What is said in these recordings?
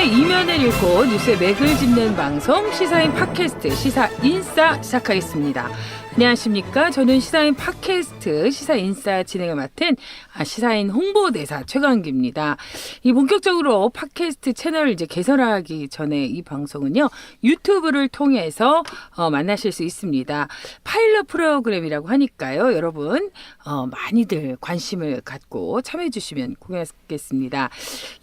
신문의 이면을 읽고 뉴스의 맥을 짚는 방송 시사인 팟캐스트 시사 인싸 시작하겠습니다. 안녕하십니까? 저는 시사인 팟캐스트 시사 인싸 진행을 맡은 아, 시사인 홍보대사 최강기입니다. 이 본격적으로 팟캐스트 채널을 이제 개설하기 전에 이 방송은요 유튜브를 통해서 어, 만나실 수 있습니다. 파일럿 프로그램이라고 하니까요, 여러분 어, 많이들 관심을 갖고 참여해 주시면 고맙겠습니다.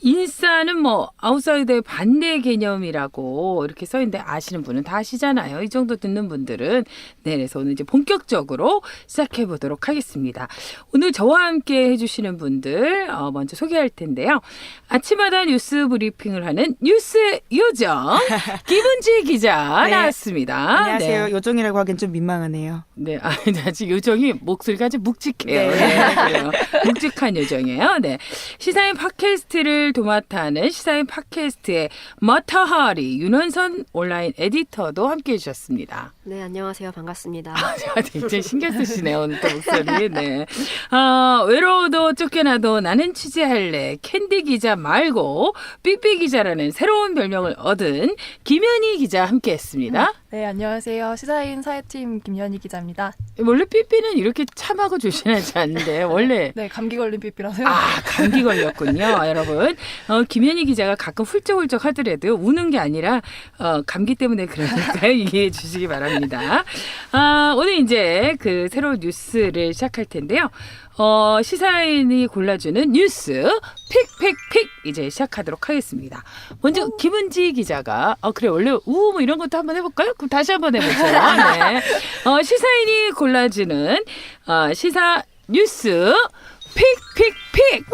인싸는 뭐 아웃사이더의 반대 개념이라고 이렇게 써 있는데 아시는 분은 다 아시잖아요. 이 정도 듣는 분들은 네, 그래서 오늘 이제 본격적으로 시작해 보도록 하겠습니다. 오늘 저와 함께 해주시는 분들 어, 먼저 소개할 텐데요. 아침마다 뉴스 브리핑을 하는 뉴스의 요정 김은지 기자 네. 나왔습니다. 안녕하세요. 네. 요정이라고 하기엔 좀 민망하네요. 네, 아, 아직 요정이 목소리가 아주 묵직해요. 네. 네. 묵직한 요정이에요. 네. 시사인 팟캐스트를 도맡아하는 시사인 팟캐스트의 머터하리 윤원선 온라인 에디터도 함께 해 주셨습니다. 네, 안녕하세요. 반갑습니다. 아, 굉장히 신경 쓰시네요, 오늘 또 목소리. 네. 아, 외로워도 쫓겨나도 나는 취재할래. 캔디 기자 말고 삐삐 기자라는 새로운 별명을 얻은 김현희 기자 함께 했습니다. 네, 안녕하세요. 시사인 사회팀 김연희 기자입니다. 원래 삐삐는 이렇게 참하고 조신하지 않는데, 원래 네, 감기 걸린 삐삐라서요. 아, 감기 걸렸군요, 여러분. 어, 김현희 기자가 가끔 훌쩍훌쩍 하더라도 우는 게 아니라 어, 감기 때문에 그러니까요. 이해해 주시기 바랍니다. 아, 오늘 이제 그 새로운 뉴스를 시작할 텐데요. 어, 시사인이 골라주는 뉴스 픽픽픽 이제 시작하도록 하겠습니다. 먼저 김은지 기자가 어 그래 원래 우뭐 이런 것도 한번 해볼까요? 그럼 다시 한번 해보죠. 네. 어, 시사인이 골라주는 어, 시사 뉴스 픽픽픽.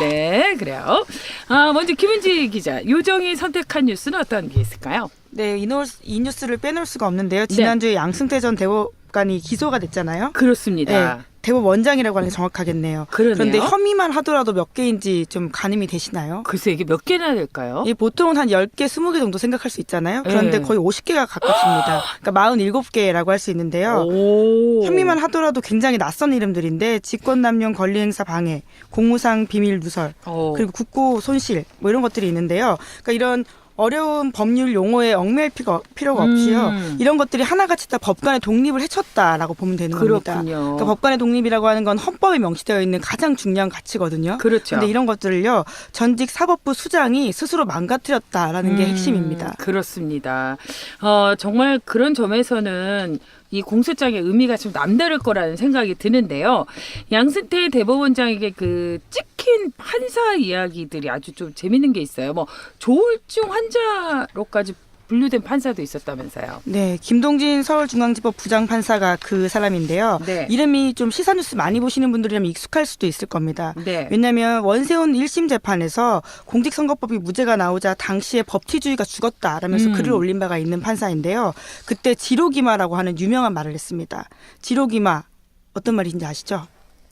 네, 그래요. 아, 먼저 김은지 기자, 요정이 선택한 뉴스는 어떤 게 있을까요? 네, 이, 노, 이 뉴스를 빼놓을 수가 없는데요. 지난주에 양승태 전 대법 관이 기소가 됐잖아요. 그렇습니다. 네, 대법 원장이라고 하는 게 정확하겠네요. 그러네요. 그런데 혐의만 하더라도 몇 개인지 좀 가늠이 되시나요? 글쎄 이게 몇 개나 될까요? 이 보통은 한 10개, 20개 정도 생각할 수 있잖아요. 그런데 네. 거의 50개가 가깝습니다. 그러니까 47개라고 할 수 있는데요. 오. 혐의만 하더라도 굉장히 낯선 이름들인데 직권남용 권리행사 방해, 공무상 비밀 누설, 어. 그리고 국고 손실 뭐 이런 것들이 있는데요. 그러니까 이런 어려운 법률 용어에 얽매일 필요, 필요가 없이요. 음. 이런 것들이 하나같이 다 법관의 독립을 해쳤다라고 보면 되는 겁니다. 그렇군요. 그러니까 법관의 독립이라고 하는 건 헌법에 명시되어 있는 가장 중요한 가치거든요. 그렇죠. 근데 이런 것들을요. 전직 사법부 수장이 스스로 망가뜨렸다라는 게 음, 핵심입니다. 그렇습니다. 어, 정말 그런 점에서는 이 공소장의 의미가 좀 남다를 거라는 생각이 드는데요. 양승태 대법원장에게 그 찍힌 판사 이야기들이 아주 좀 재밌는 게 있어요. 뭐 조울증 환자로까지 분류된 판사도 있었다면서요. 네, 김동진 서울중앙지법 부장판사가 그 사람인데요. 네. 이름이 좀 시사뉴스 많이 보시는 분들이라면 익숙할 수도 있을 겁니다. 네. 왜냐하면 원세훈 1심 재판에서 공직선거법이 무죄가 나오자 당시에 법치주의가 죽었다라면서 음. 글을 올린 바가 있는 판사인데요. 그때 지로기마라고 하는 유명한 말을 했습니다. 지로기마 어떤 말인지 아시죠?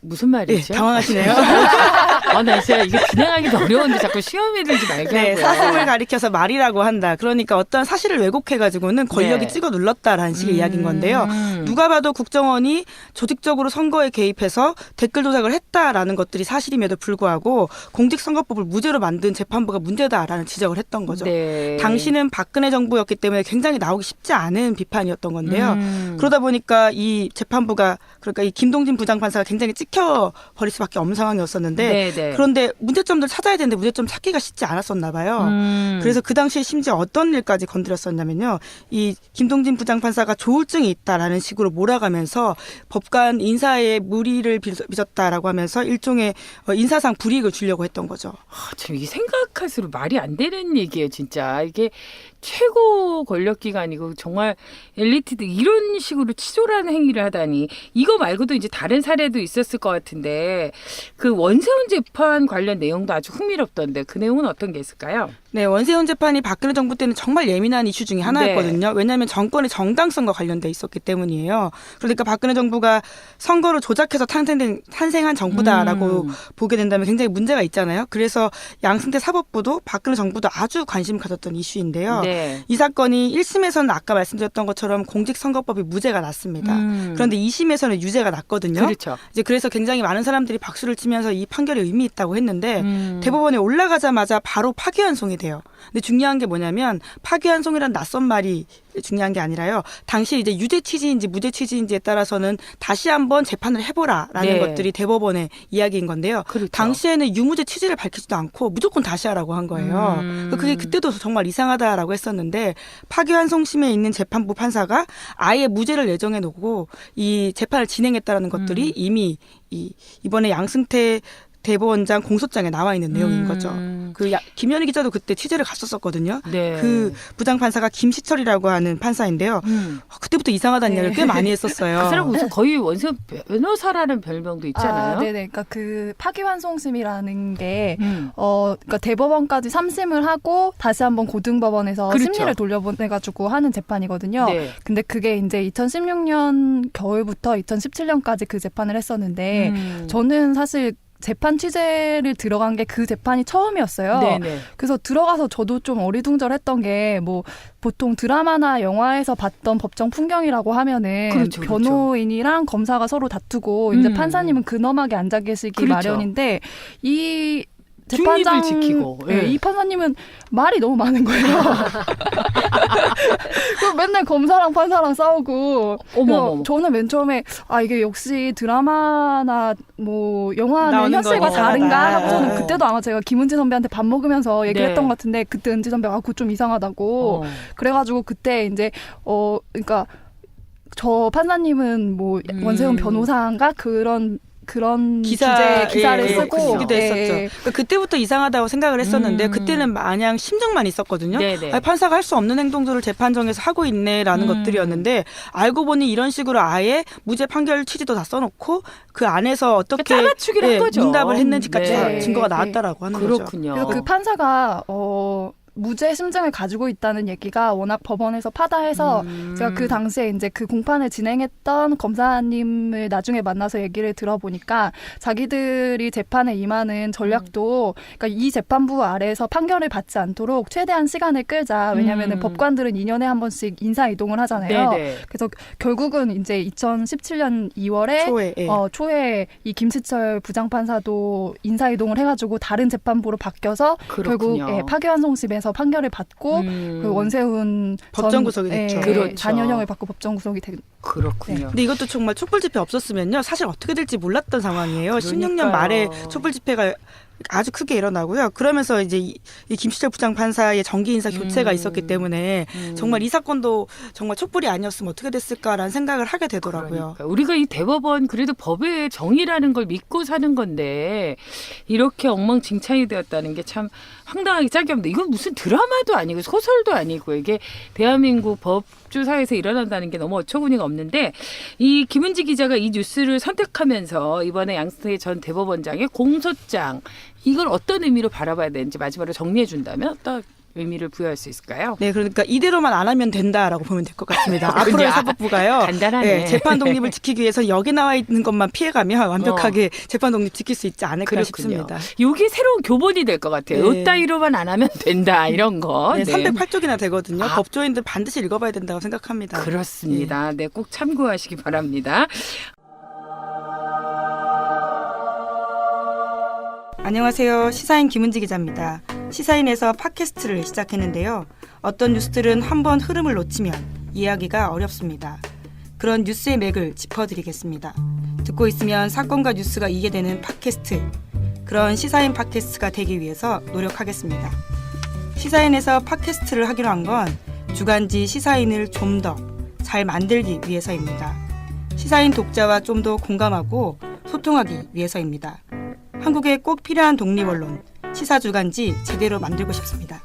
무슨 네, 말이죠? 당황하시네요. 아, 나 진짜 이게 진행하기도 어려운데 자꾸 시험에 들지 말게 네. 사슴을 가리켜서 말이라고 한다. 그러니까 어떤 사실을 왜곡해가지고는 권력이 네. 찍어 눌렀다라는 식의 음. 이야기인 건데요. 누가 봐도 국정원이 조직적으로 선거에 개입해서 댓글 조작을 했다라는 것들이 사실임에도 불구하고 공직선거법을 무죄로 만든 재판부가 문제다라는 지적을 했던 거죠. 네. 당시는 박근혜 정부였기 때문에 굉장히 나오기 쉽지 않은 비판이었던 건데요. 음. 그러다 보니까 이 재판부가 그러니까 이 김동진 부장판사가 굉장히 찍혀 버릴 수밖에 없는 상황이었었는데 네, 네. 그런데 문제점들 찾아야 되는데 문제점 찾기가 쉽지 않았었나 봐요. 음. 그래서 그 당시에 심지어 어떤 일까지 건드렸었냐면요. 이 김동진 부장판사가 조울증이 있다라는 식으로 몰아가면서 법관 인사에 무리를 빚- 빚었다라고 하면서 일종의 어, 인사상 불이익을 주려고 했던 거죠. 아, 참 이게 생각할수록 말이 안 되는 얘기예요, 진짜. 이게 최고 권력 기관이고 정말 엘리트들 이런 식으로 치졸한 행위를 하다니 이거 말고도 이제 다른 사례도 있었을 것 같은데 그 원세훈 재판 관련 내용도 아주 흥미롭던데 그 내용은 어떤 게 있을까요? 네, 원세훈 재판이 박근혜 정부 때는 정말 예민한 이슈 중에 하나였거든요. 네. 왜냐하면 정권의 정당성과 관련돼 있었기 때문이에요. 그러니까 박근혜 정부가 선거를 조작해서 탄생된 탄생한 정부다라고 음. 보게 된다면 굉장히 문제가 있잖아요. 그래서 양승태 사법부도 박근혜 정부도 아주 관심 가졌던 이슈인데요. 네. 이 사건이 1심에서는 아까 말씀드렸던 것처럼 공직선거법이 무죄가 났습니다. 음. 그런데 2심에서는 유죄가 났거든요. 그렇죠. 이제 그래서 굉장히 많은 사람들이 박수를 치면서 이 판결이 의미 있다고 했는데 음. 대법원에 올라가자마자 바로 파기환송이 돼요. 근데 중요한 게 뭐냐면 파기환송이란 낯선 말이 중요한 게 아니라요. 당시 이제 유죄 취지인지 무죄 취지인지에 따라서는 다시 한번 재판을 해보라라는 네. 것들이 대법원의 이야기인 건데요. 그렇죠. 당시에는 유무죄 취지를 밝히지도 않고 무조건 다시 하라고 한 거예요. 음. 그게 그때도 정말 이상하다라고 했었는데 파기환송심에 있는 재판부 판사가 아예 무죄를 예정해 놓고 이 재판을 진행했다라는 것들이 음. 이미 이 이번에 양승태 대법원장 공소장에 나와 있는 내용인 음. 거죠. 그 야- 김현희 기자도 그때 취재를 갔었었거든요. 네. 그 부장 판사가 김시철이라고 하는 판사인데요. 음. 그때부터 이상하다는 네. 이야기를 꽤 많이 했었어요. 그 사람 무슨 거의 원세훈 변호사라는 별명도 있잖아요. 아, 네네. 그러니까 그 파기환송심이라는 게 음. 어, 그러니까 대법원까지 삼심을 하고 다시 한번 고등법원에서 그렇죠. 심리를 돌려보내가지고 하는 재판이거든요. 네. 근데 그게 이제 2016년 겨울부터 2017년까지 그 재판을 했었는데 음. 저는 사실 재판 취재를 들어간 게 그 재판이 처음이었어요. 네네. 그래서 들어가서 저도 좀 어리둥절했던 게 뭐 보통 드라마나 영화에서 봤던 법정 풍경이라고 하면은 그렇죠, 그렇죠. 변호인이랑 검사가 서로 다투고 이제 음. 판사님은 근엄하게 앉아 계시기 그렇죠. 마련인데 이 재판장 지키고, 예, 예. 이 판사님은 말이 너무 많은 거예요. 그 맨날 검사랑 판사랑 싸우고 어머. 저는 맨 처음에 아 이게 역시 드라마나 뭐 영화는 현실과 거 다른가 이상하다. 하고서는 네. 그때도 아마 제가 김은지 선배한테 밥 먹으면서 얘기를 네. 했던 것 같은데 그때 은지 선배가 아 그거 좀 이상하다고 어. 그래가지고 그때 이제 어 그러니까 저 판사님은 뭐 음. 원세훈 변호사인가 그런 그런 기사 주제 기사를 예, 쓰고 쓰기도 예, 했었죠. 예. 그러니까 그때부터 이상하다고 생각을 했었는데 음. 그때는 마냥 심정만 있었거든요. 네네. 아니, 판사가 할 수 없는 행동들을 재판정에서 하고 있네라는 음. 것들이었는데 알고 보니 이런 식으로 아예 무죄 판결 취지도 다 써놓고 그 안에서 어떻게 짜맞추기를 예, 한 거죠. 응답을 했는지까지 다 네. 증거가 네. 나왔다라고 하는 거죠. 그렇군요. 그래서 그 판사가 어 무죄 심증을 가지고 있다는 얘기가 워낙 법원에서 파다해서 음. 제가 그 당시에 이제 그 공판을 진행했던 검사님을 나중에 만나서 얘기를 들어보니까 자기들이 재판에 임하는 전략도 그러니까 이 재판부 아래에서 판결을 받지 않도록 최대한 시간을 끌자 왜냐하면 음. 법관들은 2년에 한 번씩 인사 이동을 하잖아요. 네네. 그래서 결국은 이제 2017년 2월에 초에 예. 어, 초에 이 김시철 부장판사도 인사 이동을 해가지고 다른 재판부로 바뀌어서 그렇군요. 결국 예, 파기환송심에서 판결을 받고 음. 그 원세훈 법정 전- 구속이 됐죠. 예, 그렇죠. 4년형을 받고 법정 구속이 된 그렇군요. 근데 이것도 정말 촛불 집회 없었으면요 사실 어떻게 될지 몰랐던 상황이에요. 그러니까요. 16년 말에 촛불 집회가 아주 크게 일어나고요. 그러면서 이제 이, 이 김시철 부장 판사의 정기 인사 교체가 음. 있었기 때문에 음. 정말 이 사건도 정말 촛불이 아니었으면 어떻게 됐을까라는 생각을 하게 되더라고요. 그러니까 우리가 이 대법원 그래도 법의 정의라는 걸 믿고 사는 건데 이렇게 엉망진창이 되었다는 게 참 황당하기 짝이 없는데 이건 무슨 드라마도 아니고 소설도 아니고 이게 대한민국 법 조사에서 일어난다는 게 너무 어처구니가 없는데 이 김은지 기자가 이 뉴스를 선택하면서 이번에 양승태 전 대법원장의 공소장 이걸 어떤 의미로 바라봐야 되는지 마지막으로 정리해 준다면 어떤 의미를 부여할 수 있을까요? 네, 그러니까 이대로만 안 하면 된다라고 보면 될 것 같습니다. 앞으로의 사법부가요. 간단하네. 예, 재판 독립을 지키기 위해서 여기 나와 있는 것만 피해가면 완벽하게 재판 독립 지킬 수 있지 않을까 그렇군요. 싶습니다. 이게 새로운 교본이 될 것 같아요. 네. 이따위로만 안 하면 된다 이런 거. 네, 308쪽이나 되거든요. 아. 법조인들 반드시 읽어봐야 된다고 생각합니다. 그렇습니다. 네, 꼭 참고하시기 바랍니다. 안녕하세요. 시사인 김은지 기자입니다. 시사인에서 팟캐스트를 시작했는데요. 어떤 뉴스들은 한번 흐름을 놓치면 이해하기가 어렵습니다. 그런 뉴스의 맥을 짚어드리겠습니다. 듣고 있으면 사건과 뉴스가 이해되는 팟캐스트. 그런 시사인 팟캐스트가 되기 위해서 노력하겠습니다. 시사인에서 팟캐스트를 하기로 한 건 주간지 시사인을 좀 더 잘 만들기 위해서입니다. 시사인 독자와 좀 더 공감하고 소통하기 위해서입니다. 한국에 꼭 필요한 독립언론 시사 주간지 제대로 만들고 싶습니다.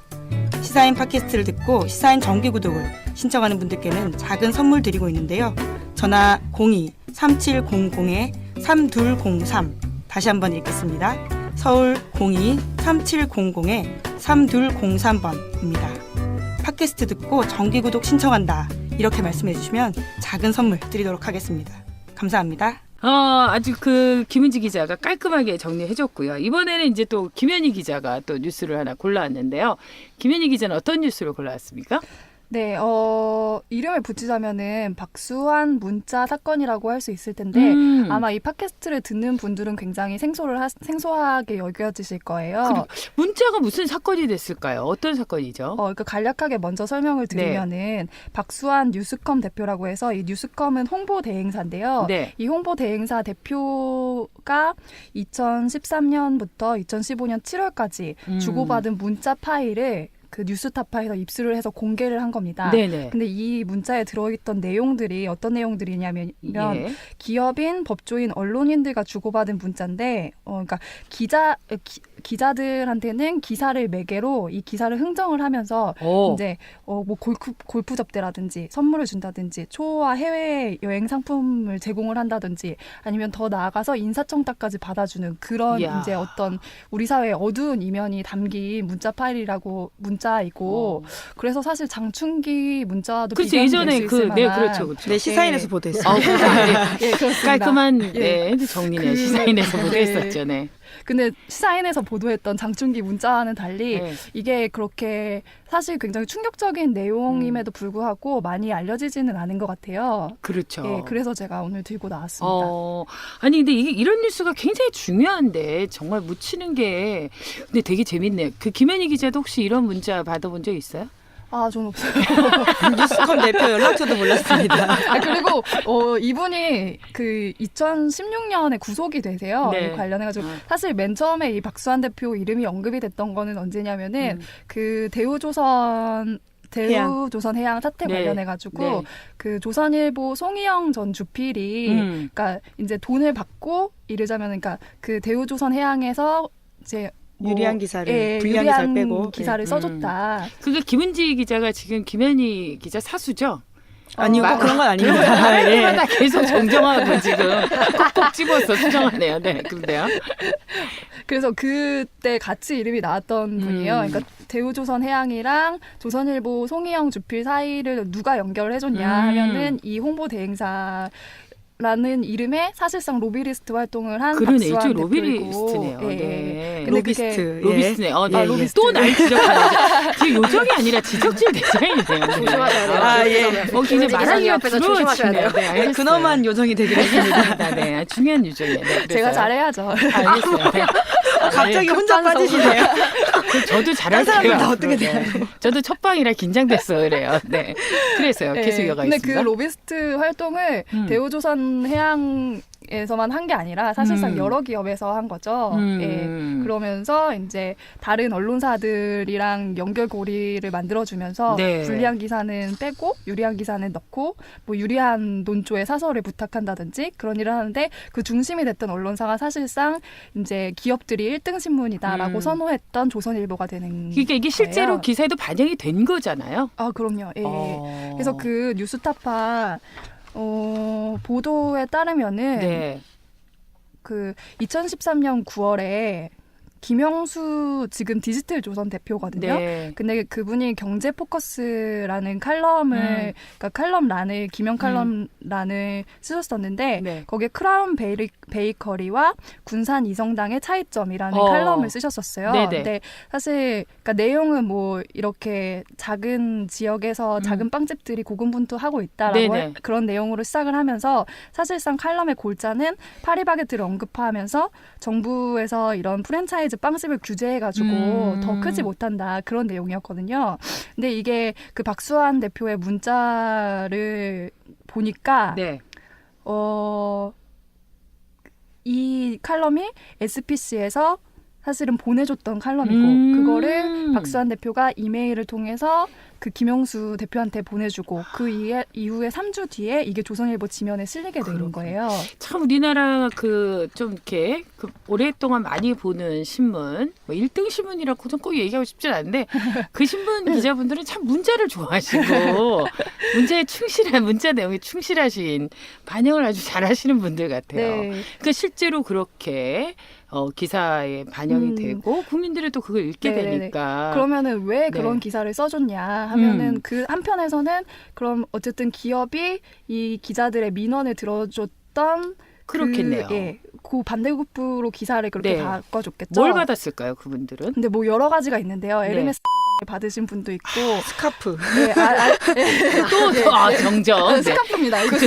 시사인 팟캐스트를 듣고 시사인 정기 구독을 신청하는 분들께는 작은 선물 드리고 있는데요. 전화 02-3700-3203 다시 한번 읽겠습니다. 서울 02-3700 3203번입니다. 팟캐스트 듣고 정기 구독 신청한다. 이렇게 말씀해 주시면 작은 선물 드리도록 하겠습니다. 감사합니다. 어, 아주 그 김은지 기자가 깔끔하게 정리해줬고요. 이번에는 이제 또 김현희 기자가 또 뉴스를 하나 골라왔는데요. 김현희 기자는 어떤 뉴스를 골라왔습니까? 네, 어, 이름을 붙이자면은 박수환 문자 사건이라고 할 수 있을 텐데 음. 아마 이 팟캐스트를 듣는 분들은 굉장히 생소를 하, 생소하게 여겨지실 거예요. 그리고 문자가 무슨 사건이 됐을까요? 어떤 사건이죠? 어, 그러니까 간략하게 먼저 설명을 네. 드리면은 박수환 뉴스컴 대표라고 해서 이 뉴스컴은 홍보 대행사인데요. 네. 이 홍보 대행사 대표가 2013년부터 2015년 7월까지 음. 주고받은 문자 파일을 그 뉴스타파에서 입수를 해서 공개를 한 겁니다. 네네. 근데 이 문자에 들어있던 내용들이 어떤 내용들이냐면 예. 기업인, 법조인, 언론인들과 주고받은 문자인데, 어, 그러니까 기자 기, 기자들한테는 기사를 매개로 이 기사를 흥정을 하면서 오. 이제 어, 뭐 골프 골프 접대라든지 선물을 준다든지 초와 해외 여행 상품을 제공을 한다든지 아니면 더 나아가서 인사청탁까지 받아주는 그런 이야. 이제 어떤 우리 사회의 어두운 이면이 담긴 문자 파일이라고 문자이고 어. 그래서 사실 장충기 문자도 그렇죠. 예전에 그, 네, 만한 그렇죠. 그렇죠. 네, 시사인에서 네. 보도했습니다. 어, 그렇죠. 예, 그렇습니다. 깔끔한 예. 네, 정리네. 그- 시사인에서 네. 보도했었죠. 네. 근데 시사인에서 보도했던 장충기 문자와는 달리 네. 이게 그렇게 사실 굉장히 충격적인 내용임에도 불구하고 많이 알려지지는 않은 것 같아요. 그렇죠. 예, 그래서 제가 오늘 들고 나왔습니다. 어, 아니 근데 이게 이런 뉴스가 굉장히 중요한데 정말 묻히는 게 근데 되게 재밌네요. 그 김현희 기자도 혹시 이런 문자 받아본 적 있어요? 아, 전 없어요. 뉴스컴 대표 연락처도 몰랐습니다. 아, 그리고 어, 이분이 그 2016년에 구속이 되세요. 네. 이 관련해가지고 어. 사실 맨 처음에 이 박수환 대표 이름이 언급이 됐던 거는 언제냐면은 음. 그 대우조선 대우조선 해양 사태 네. 관련해가지고 네. 그 조선일보 송희영 전 주필이 음. 그러니까 이제 돈을 받고 이르자면 그러니까 그 대우조선 해양에서 이제 뭐, 유리한 기사를, 예, 불리한 유리한 기사를 빼고. 기사를 예. 써줬다. 그게 김은지 기자가 지금 김현희 기자 사수죠? 아니요, 마- 꼭 그런 건 아닙니다. 예. 계속 정정하고 지금 꼭꼭 집어서 수정하네요. 네, 그런데요. 그래서 그때 같이 이름이 나왔던 음. 분이에요. 그러니까 대우조선 해양이랑 조선일보 송희영 주필 사이를 누가 연결을 해줬냐 음. 하면은 이 홍보 대행사. 라는 이름에 사실상 로비리스트 활동을 한 그러네, 박수환. 로비리스트네요. 예, 예. 네. 로비스트. 그게 예. 로비스네. 어, 예, 아, 예. 로비스트. 또날 지적하네. 지금 요정이 아니라 지적질 대상이네요. 조심하셔야 돼요. 아, 예. 어, 굉장히 말하기가 조심하셔야 돼요. 네, 알겠어요. 근엄한 요정이 되기로 했습니다. 네, 중요한 유정이에요. 네. 제가 잘해야죠. 알겠어요. 네. 갑자기 혼자 빠지시네요. 그 저도 잘할게요. 다 어떻게 네. 저도 첫 방이라 긴장됐어 그래요. 네. 그래서요. 계속 예, 이어가 근데 있습니다. 그 로비스트 활동을 음. 대우조선 해양에서만 한 게 아니라 사실상 음. 여러 기업에서 한 거죠. 음. 예. 그러면서 이제 다른 언론사들이랑 연결고리를 만들어주면서 네. 불리한 기사는 빼고 유리한 기사는 넣고 뭐 유리한 논조의 사설을 부탁한다든지 그런 일을 하는데 그 중심이 됐던 언론사가 사실상 이제 기업들이 1등 신문이다라고 음. 선호했던 조선일보가 되는 그러니까 이게 실제로 거예요. 기사에도 반영이 된 거잖아요. 아 그럼요. 예. 어. 그래서 그 뉴스타파 어, 보도에 따르면은 네. 그 2013년 9월에 김영수 지금 디지털 조선 대표거든요. 네. 근데 그분이 경제 포커스라는 칼럼을 음. 그러니까 칼럼란을 김영 칼럼란을 쓰셨었는데 네. 거기에 크라운 베이, 베이커리와 군산 이성당의 차이점이라는 어. 칼럼을 쓰셨었어요. 네네. 근데 사실 그러니까 내용은 뭐 이렇게 작은 지역에서 음. 작은 빵집들이 고군분투하고 있다라고. 할- 그런 내용으로 시작을 하면서 사실상 칼럼의 골자는 파리바게트를 언급하면서 정부에서 이런 프랜차이즈 빵집을 규제해가지고 음. 더 크지 못한다 그런 내용이었거든요. 근데 이게 그 박수환 대표의 문자를 보니까 네. 어, 이 칼럼이 SPC에서 사실은 보내줬던 칼럼이고 음. 그거를 박수환 대표가 이메일을 통해서 그 김영수 대표한테 보내주고 그 이해, 이후에 3주 뒤에 이게 조선일보 지면에 실리게 되는. 거예요. 참 우리나라 그 좀 이렇게 그 오랫동안 많이 보는 신문 뭐 1등 신문이라고 좀꼭 얘기하고 싶진 않은데 그 신문 기자분들은 참 문자를 좋아하시고 문자에 충실한 문자 내용에 충실하신 반영을 아주 잘하시는 분들 같아요. 네. 그러니까 실제로 그렇게 어, 기사에 반영이 음. 되고 국민들이 또 그걸 읽게 네네네. 되니까 그러면은 왜 네. 그런 기사를 써줬냐 하면은 음. 그 한편에서는 그럼 어쨌든 기업이 이 기자들의 민원을 들어줬던 그렇겠네요. 그, 예, 그 반대급부로 기사를 그렇게 네. 바꿔줬겠죠. 뭘 받았을까요, 그분들은? 근데 뭐 여러 가지가 있는데요. 네. 에르메스 받으신 분도 있고, 스카프. 네, 아, 아, 또, 또 아, 정정. 네. 스카프입니다. 이거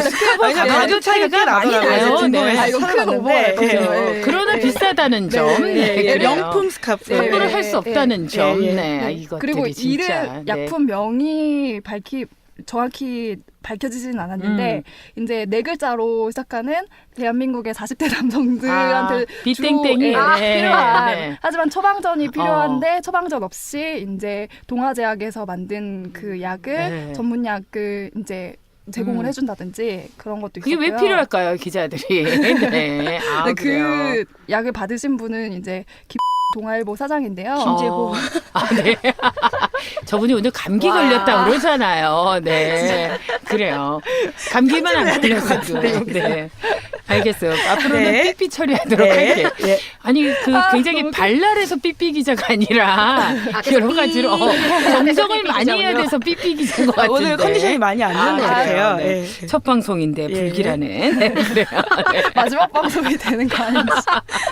아니, 가격 가격 차이가 많이. 나요. 궁금해서 네. 아, 이거 큰. 예, 그죠? 예. 예. 그러나 네. 비싸다는 점. 네, 네, 예, 그래요. 명품 스카프. 네, 함부로 네, 할수 네, 없다는 네. 점. 예, 예. 네, 아, 네. 이것들이 그리고 네. 약품 명이 밝히 정확히 밝혀지지는 않았는데 이제 네 글자로 시작하는 대한민국의 40대 남성들한테 아, 빗땡땡이. 주로, 예, 네, 필요한 네. 하지만 처방전이 필요한데 처방전 없이 이제 동아제약에서 만든 그 약을 네. 전문 약을 이제 제공을 음. 해준다든지 그런 것도 그게 있었고요. 왜 필요할까요, 기자들이? 네. 아, 네, 그래요. 그 약을 받으신 분은 이제 김 동아일보 사장인데요. 어. 아, 네. 저분이 오늘 감기 와. 걸렸다 그러잖아요. 네. 그래요. 감기만 안 걸렸어도. 네. 알겠어요. 앞으로는 네. 삐삐 처리하도록 네. 할게요. 예. 아니 그 아, 굉장히 너무 발랄해서 삐삐 기자가 아니라 여러 가지로 어, 정정을 많이 해야 돼서 삐삐 기자인 것 아, 같은데 오늘 컨디션이 많이 안 아, 좋은 것 그래요? 같아요. 네. 예. 첫 방송인데 예. 불길하네. 네, 그래요. 네. 마지막 방송이 되는 거 아닌지.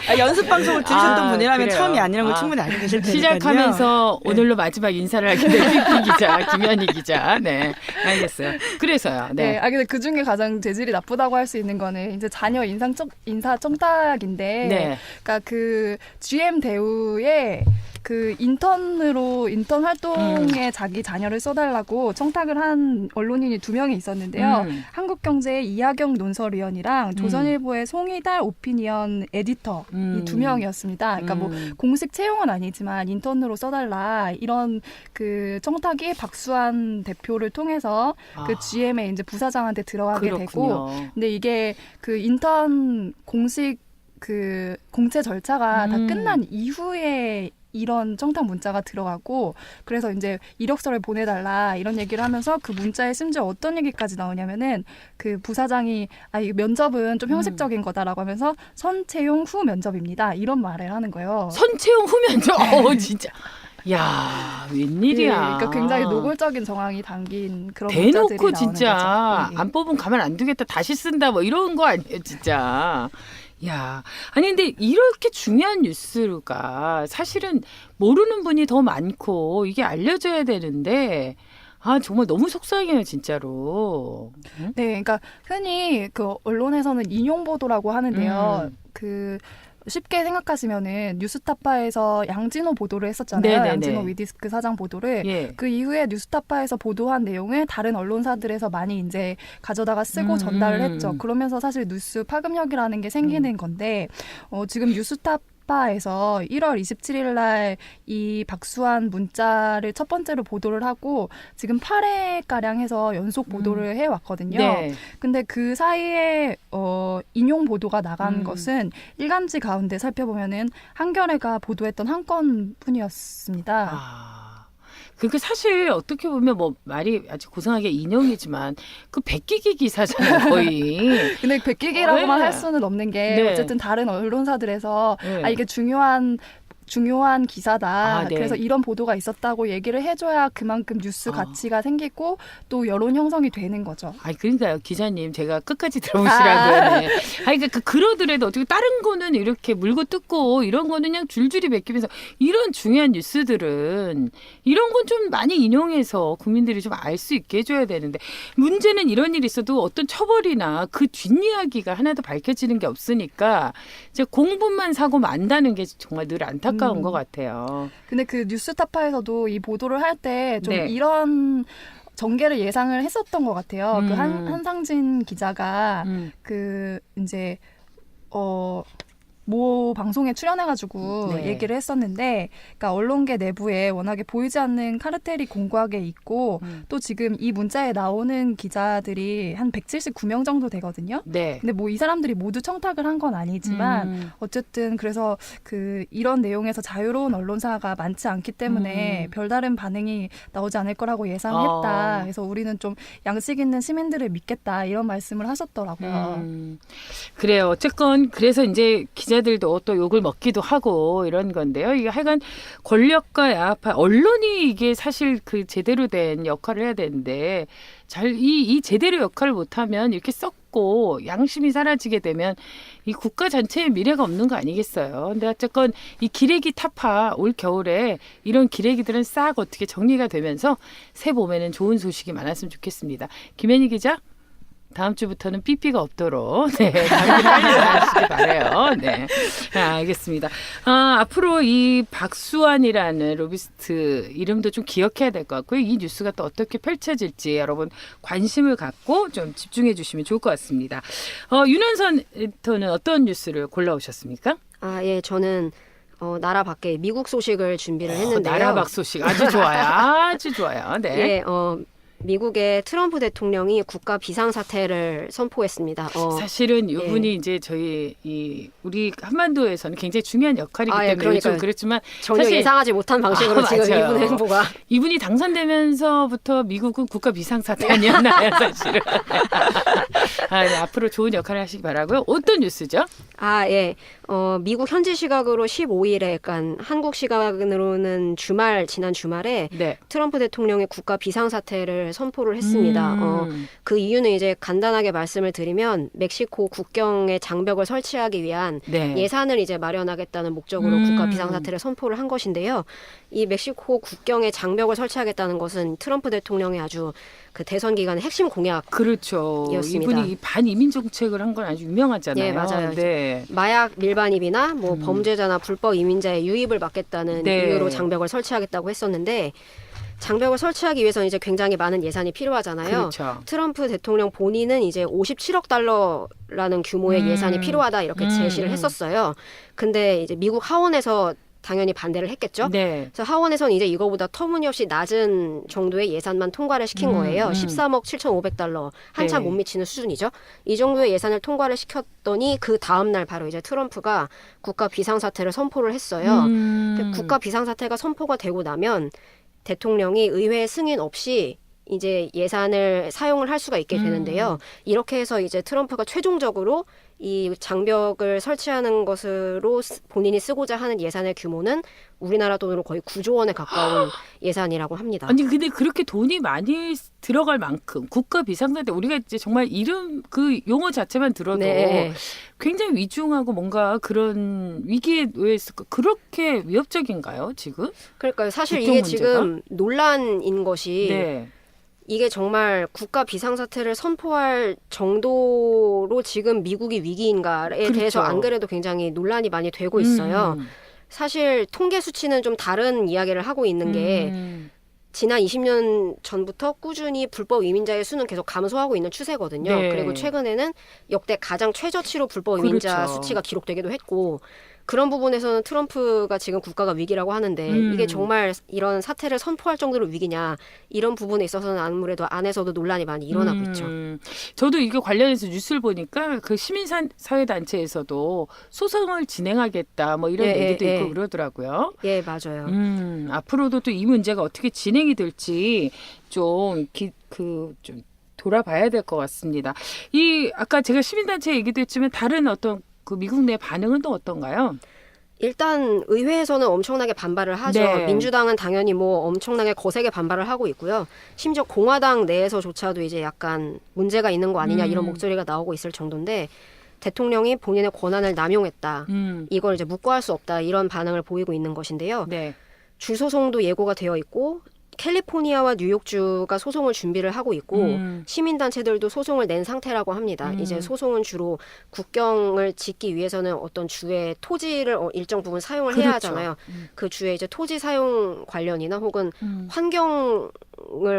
아, 연습 방송을 들으셨던 아, 분이라면 그래요. 처음이 아니라는 걸 아. 충분히 알고 계실 테니까요. 시작하면서 네. 오늘로 마지막 인사를 하게 된 삐삐 기자 김현희 기자. 네, 알겠어요. 그래서요. 네. 네. 아 근데 그 중에 가장 재질이 나쁘다고 할 수 있는 거는 이제 자녀 인상 청, 인사 청탁인데, 네. 그러니까 그 GM 대우의 그 인턴으로 인턴 활동에 음. 자기 자녀를 써달라고 청탁을 한 언론인이 두 명이 있었는데요. 음. 한국경제의 이하경 논설위원이랑 조선일보의 송이달 오피니언 에디터 음. 이두 명이었습니다. 그러니까 뭐 음. 공식 채용은 아니지만 인턴으로 써달라 이런 그 청탁이 박수환 대표를 통해서 그 아, GM의 이제 부사장한테 들어가게 되고 그렇군요. 근데 이게 그 인턴 공식 그 공채 절차가 음. 다 끝난 이후에 이런 청탁 문자가 들어가고 그래서 이제 이력서를 보내달라 이런 얘기를 하면서 그 문자에 심지어 어떤 얘기까지 나오냐면은 그 부사장이 아 이 면접은 좀 음. 형식적인 거다라고 하면서 선채용 후 면접입니다 이런 말을 하는 거예요. 선채용 후면접. 어 진짜. 야 웬일이야. 예, 그러니까 굉장히 노골적인 정황이 담긴 그런 문자들이 대놓고 나오는 진짜 거죠. 예, 예. 안 뽑으면 가만 안 두겠다 다시 쓴다 뭐 이런 거 아니에요 진짜 야 아니 근데 이렇게 중요한 뉴스가 사실은 모르는 분이 더 많고 이게 알려져야 되는데 아 정말 너무 속상해요 진짜로 응? 네, 그러니까 흔히 그 언론에서는 인용 보도라고 하는데요. 음. 그 쉽게 생각하시면은 뉴스타파에서 양진호 보도를 했었잖아요. 네네네. 양진호 위디스크 사장 보도를. 예 그 이후에 뉴스타파에서 보도한 내용을 다른 언론사들에서 많이 이제 가져다가 쓰고 음, 전달을 음, 했죠. 음. 그러면서 사실 뉴스 파급력이라는 게 생기는 건데 어, 지금 뉴스타파 에서 1월 27일 날 이 박수환 문자를 첫 번째로 보도를 하고 지금 8회 가량 해서 연속 보도를 해 왔거든요. 음. 네. 근데 그 사이에 어 인용 보도가 나간 음. 것은 일간지 가운데 살펴보면은 한겨레가 보도했던 한 건뿐이었습니다. 아, 그게 사실 어떻게 보면 뭐 말이 아주 고상하게 인용이지만 그 베끼기 기사잖아요 거의. 근데 백기기라고만 네. 할 수는 없는 게 네. 어쨌든 다른 언론사들에서 네. 아 이게 중요한 중요한 기사다. 아, 네. 그래서 이런 보도가 있었다고 얘기를 해줘야 그만큼 뉴스 아. 가치가 생기고 또 여론 형성이 되는 거죠. 아니 그러니까요 기자님 제가 끝까지 들어보시라고요. 네. 아니 그러니까 그 그러더라도 어떻게 다른 거는 이렇게 물고 뜯고 이런 거는 그냥 줄줄이 베끼면서 이런 중요한 뉴스들은 이런 건 좀 많이 인용해서 국민들이 좀 알 수 있게 해줘야 되는데 문제는 이런 일이 있어도 어떤 처벌이나 그 뒷이야기가 하나도 밝혀지는 게 없으니까 이제 공분만 사고 만다는 게 정말 늘 안타까운 음. 것 같아요. 근데 그 뉴스타파에서도 이 보도를 할 때 좀 네. 이런 전개를 예상을 했었던 것 같아요. 음. 그 한, 한상진 기자가 음. 그 이제 어 모 방송에 출연해가지고 네. 얘기를 했었는데, 그러니까 언론계 내부에 워낙에 보이지 않는 카르텔이 공고하게 있고, 음. 또 지금 이 문자에 나오는 기자들이 한 179명 정도 되거든요. 네. 근데 뭐 이 사람들이 모두 청탁을 한 건 아니지만 음. 어쨌든 그래서 그 이런 내용에서 자유로운 언론사가 많지 않기 때문에 음. 별다른 반응이 나오지 않을 거라고 예상했다. 어. 그래서 우리는 좀 양식 있는 시민들을 믿겠다 이런 말씀을 하셨더라고요. 음, 그래요. 어쨌건 그래서 이제 기자 들도 또 욕을 먹기도 하고 이런 건데요. 이게 하여간 권력과 야합, 언론이 이게 사실 그 제대로 된 역할을 해야 되는데 잘이이 제대로 역할을 못하면 이렇게 썩고 양심이 사라지게 되면 이 국가 전체의 미래가 없는 거 아니겠어요. 근데 어쨌건 이 기레기 타파 올 겨울에 이런 기레기들은 싹 어떻게 정리가 되면서 새 봄에는 좋은 소식이 많았으면 좋겠습니다. 김현희 기자. 다음 주부터는 삐삐가 없도록 네 감기 빨리 나으시기 바래요. 네, 아, 알겠습니다. 아, 앞으로 이 박수환이라는 로비스트 이름도 좀 기억해야 될 것 같고요. 이 뉴스가 또 어떻게 펼쳐질지 여러분 관심을 갖고 좀 집중해 주시면 좋을 것 같습니다. 어, 윤원선 에디터는 어떤 뉴스를 골라오셨습니까? 아, 예, 저는 어, 나라 밖에 미국 소식을 준비를 어, 했는데요. 나라 박 소식 아주 좋아요. 아주 좋아요. 네. 예, 어, 미국의 트럼프 대통령이 국가 비상사태를 선포했습니다. 어, 사실은 이분이 예. 이제 저희 이 우리 한반도에서는 굉장히 중요한 역할이기 아, 예, 때문에 그러니까요. 그랬지만 전혀 사실- 예상하지 못한 방식으로 아, 지금 맞아요. 이분 행보가 이분이 당선되면서부터 미국은 국가 비상사태 아니었나요, 사실은? 아, 네, 앞으로 좋은 역할을 하시기 바라고요. 어떤 뉴스죠? 아, 예. 어, 미국 현지 시각으로 15일에 약간 한국 시각으로는 주말 지난 주말에 네. 트럼프 대통령이 국가 비상사태를 선포를 했습니다. 음, 어, 그 이유는 이제 간단하게 말씀을 드리면 멕시코 국경에 장벽을 설치하기 위한 네. 예산을 이제 마련하겠다는 목적으로 음. 국가 비상사태를 선포를 한 것인데요. 이 멕시코 국경에 장벽을 설치하겠다는 것은 트럼프 대통령의 아주 그 대선 기간의 핵심 공약. 그렇죠. 이었습니다. 이분이 이 반이민 정책을 한 건 아주 유명하잖아요. 예, 맞아요. 네. 마약 밀반입이나 뭐 범죄자나 불법 이민자의 유입을 막겠다는 음. 네. 이유로 장벽을 설치하겠다고 했었는데 장벽을 설치하기 위해서는 이제 굉장히 많은 예산이 필요하잖아요. 그렇죠. 트럼프 대통령 본인은 이제 57억 달러라는 규모의 음. 예산이 필요하다 이렇게 음, 제시를 음. 했었어요. 근데 이제 미국 하원에서 당연히 반대를 했겠죠. 네. 그래서 하원에서는 이제 이거보다 터무니없이 낮은 정도의 예산만 통과를 시킨 음, 거예요. 음. 13억 7,500달러 한참 네. 못 미치는 수준이죠. 이 정도의 예산을 통과를 시켰더니 그 다음 날 바로 이제 트럼프가 국가 비상사태를 선포를 했어요. 음. 국가 비상사태가 선포가 되고 나면 대통령이 의회 승인 없이 이제 예산을 사용을 할 수가 있게 음. 되는데요. 이렇게 해서 이제 트럼프가 최종적으로 이 장벽을 설치하는 것으로 쓰- 본인이 쓰고자 하는 예산의 규모는 우리나라 돈으로 거의 9조 원에 가까운 예산이라고 합니다. 아니 근데 그렇게 돈이 많이 들어갈 만큼 국가 비상사태 우리가 이제 정말 이름 그 용어 자체만 들어도 네. 굉장히 위중하고 뭔가 그런 위기에 놓여 있을까 그렇게 위협적인가요 지금? 그러니까요. 사실 이게 문제가? 지금 논란인 것이 네. 이게 정말 국가 비상사태를 선포할 정도로 지금 미국이 위기인가에 그렇죠. 대해서 안 그래도 굉장히 논란이 많이 되고 있어요. 음. 사실 통계 수치는 좀 다른 이야기를 하고 있는 게 음. 지난 20년 전부터 꾸준히 불법 이민자의 수는 계속 감소하고 있는 추세거든요. 네. 그리고 최근에는 역대 가장 최저치로 불법 이민자 그렇죠. 수치가 기록되기도 했고 그런 부분에서는 트럼프가 지금 국가가 위기라고 하는데 음. 이게 정말 이런 사태를 선포할 정도로 위기냐 이런 부분에 있어서는 아무래도 안에서도 논란이 많이 일어나고 음. 있죠. 저도 이게 관련해서 뉴스를 보니까 그 시민사회단체에서도 소송을 진행하겠다 뭐 이런 예, 얘기도 예, 있고 예. 그러더라고요. 예, 맞아요. 음, 앞으로도 또 이 문제가 어떻게 진행이 될지 좀 그좀 돌아봐야 될 것 같습니다. 이 아까 제가 시민단체 얘기도 했지만 다른 어떤 그 미국 내 반응은 또 어떤가요? 일단 의회에서는 엄청나게 반발을 하죠. 네. 민주당은 당연히 뭐 엄청나게 거세게 반발을 하고 있고요. 심지어 공화당 내에서조차도 이제 약간 문제가 있는 거 아니냐 이런 음. 목소리가 나오고 있을 정도인데 대통령이 본인의 권한을 남용했다. 음, 이걸 이제 묵과할 수 없다. 이런 반응을 보이고 있는 것인데요. 네. 주소송도 예고가 되어 있고 캘리포니아와 뉴욕주가 소송을 준비를 하고 있고 음. 시민단체들도 소송을 낸 상태라고 합니다. 음. 이제 소송은 주로 국경을 짓기 위해서는 어떤 주의 토지를 어, 일정 부분 사용을 그렇죠. 해야 하잖아요. 음. 그 주의 이제 토지 사용 관련이나 혹은 음. 환경을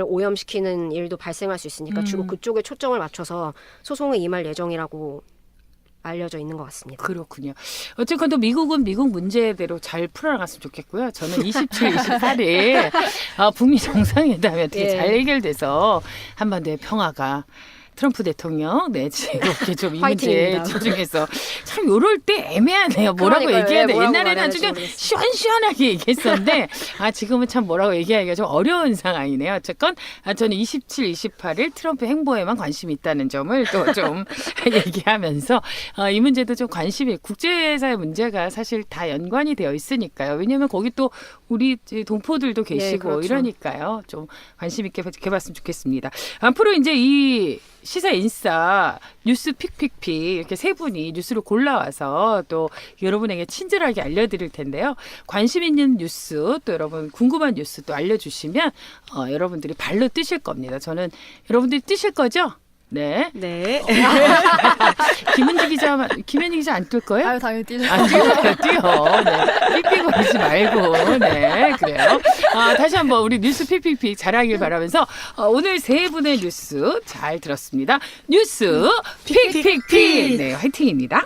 오염시키는 일도 발생할 수 있으니까 음. 주로 그쪽에 초점을 맞춰서 소송에 임할 예정이라고 알려져 있는 것 같습니다. 그렇군요. 어쨌건 또 미국은 미국 문제대로 잘 풀어나갔으면 좋겠고요. 저는 27, 28일 아, 북미 정상회담이 어떻게 예. 잘 해결돼서 한반도의 평화가 트럼프 대통령 네 즐겁게 좀 이 문제에. 집중해서 참 요럴 때 애매하네요. 뭐라고 그러니까요. 얘기해야 돼? 예, 뭐라고 옛날에는 아주 그냥 모르겠어요. 시원시원하게 얘기했었는데 아 지금은 참 뭐라고 얘기하기가 좀 어려운 상황이네요. 어쨌건 아, 저는 27, 28일 트럼프 행보에만 관심이 있다는 점을 또 좀 얘기하면서 어, 이 문제도 좀 관심이 국제사회 문제가 사실 다 연관이 되어 있으니까요. 왜냐하면 거기 또 우리 동포들도 계시고 그렇죠. 이러니까요. 좀 관심 있게 지켜봤으면 좋겠습니다. 앞으로 이제 이 시사 인싸 뉴스 픽픽픽 이렇게 세 분이 뉴스를 골라와서 또 여러분에게 친절하게 알려드릴 텐데요. 관심 있는 뉴스 또 여러분 궁금한 뉴스 또 알려주시면 어, 여러분들이 발로 뛰실 겁니다. 저는 여러분들이 뛰실 거죠? 네. 네. 김은지 기자, 김현희 기자 안 뛸 거예요? 아유 당연히 뛰죠. 안 뛰어요, 뛰어. 네. 삑삑 거리지 말고. 네, 그래요. 아, 다시 한번 우리 뉴스 픽픽픽 잘하길 바라면서 어, 오늘 세 분의 뉴스 잘 들었습니다. 뉴스 픽픽픽. 네, 화이팅입니다.